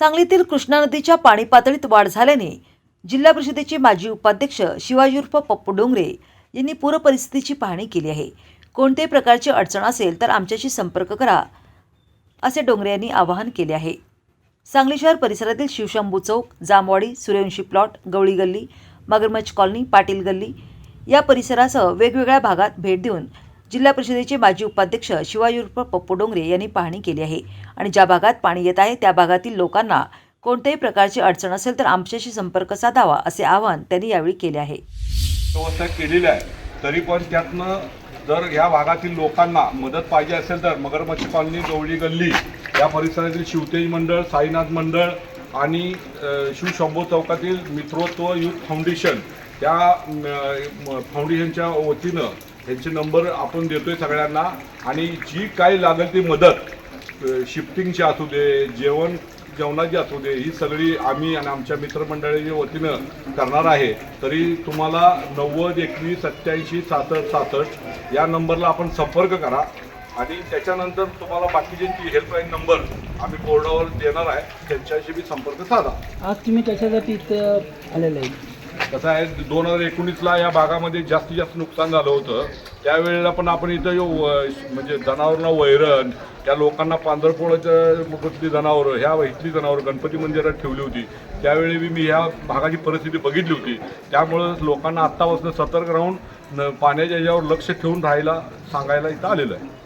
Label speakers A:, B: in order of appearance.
A: सांगलीतील कृष्णा नदीच्या पाणी पातळीत वाढ झाल्याने जिल्हा परिषदेचे माजी उपाध्यक्ष शिवाजी उर्फ पप्पू डोंगरे यांनी पूरपरिस्थितीची पाहणी केली आहे. कोणत्याही प्रकारची अडचण असेल तर आमच्याशी संपर्क करा असे डोंगरे यांनी आवाहन केले आहे. सांगली शहर परिसरातील शिवशंभू चौक जामवाडी सूर्यवंशी प्लॉट गवळी गल्ली मगरमच्छ कॉलनी पाटील गल्ली या परिसरासह वेगवेगळ्या भागात भेट देऊन जिल्हा परिषदेचे माजी उपाध्यक्ष शिवाजी पप्पू डोंगरे यांनी पाहणी केली आहे. आणि ज्या भागात पाणी येत आहे त्या भागातील लोकांना कोणत्याही प्रकारची अडचण असेल तर आमच्याशी संपर्क साधावा असे आवाहन त्यांनी यावेळी केले आहे.
B: व्यवस्था केलेली आहे. तरी पण त्यातनं जर ह्या भागातील लोकांना मदत पाहिजे असेल तर मगरमच्छ कॉलनी गवळी गल्ली या परिसरातील शिवतेज मंडळ साईनाथ मंडळ आणि अ, शिवशंभो चौकातील मित्रोत्व युथ फाउंडेशन या फाउंडेशनच्या वतीनं त्यांचे नंबर आपण देतोय सगळ्यांना. आणि जी काही लागेल ती मदत शिफ्टिंगची असू दे जेवण जेवणाची असू दे ही सगळी आम्ही आणि आमच्या मित्रमंडळीच्या वतीनं करणार आहे. तरी तुम्हाला नव्वद एकवीस सत्याऐंशी सहासष्ट सहासष्ट या नंबरला आपण संपर्क करा. आणि त्याच्यानंतर तुम्हाला बाकीच्यांची हेल्पलाईन नंबर आम्ही बोर्डावर देणार आहे त्यांच्याशी बी संपर्क साधा.
C: आज तुम्ही कशासाठी इथं आहे
B: कसं आहे दोन हजार एकोणीसला या भागामध्ये जास्तीत जास्त नुकसान झालं होतं. त्यावेळेला पण आपण इथं यो व- म्हणजे जनावरांना वैरण त्या लोकांना पांढरपोळाच्या मुखतली जनावरं ह्या इथली जनावरं गणपती मंदिरात ठेवली होती. त्यावेळी बी मी ह्या भागाची परिस्थिती बघितली होती. त्यामुळं लोकांना आत्तापासून सतर्क राहून न- पाण्याच्या याच्यावर लक्ष ठेवून राहायला सांगायला इथं आलेलं आहे.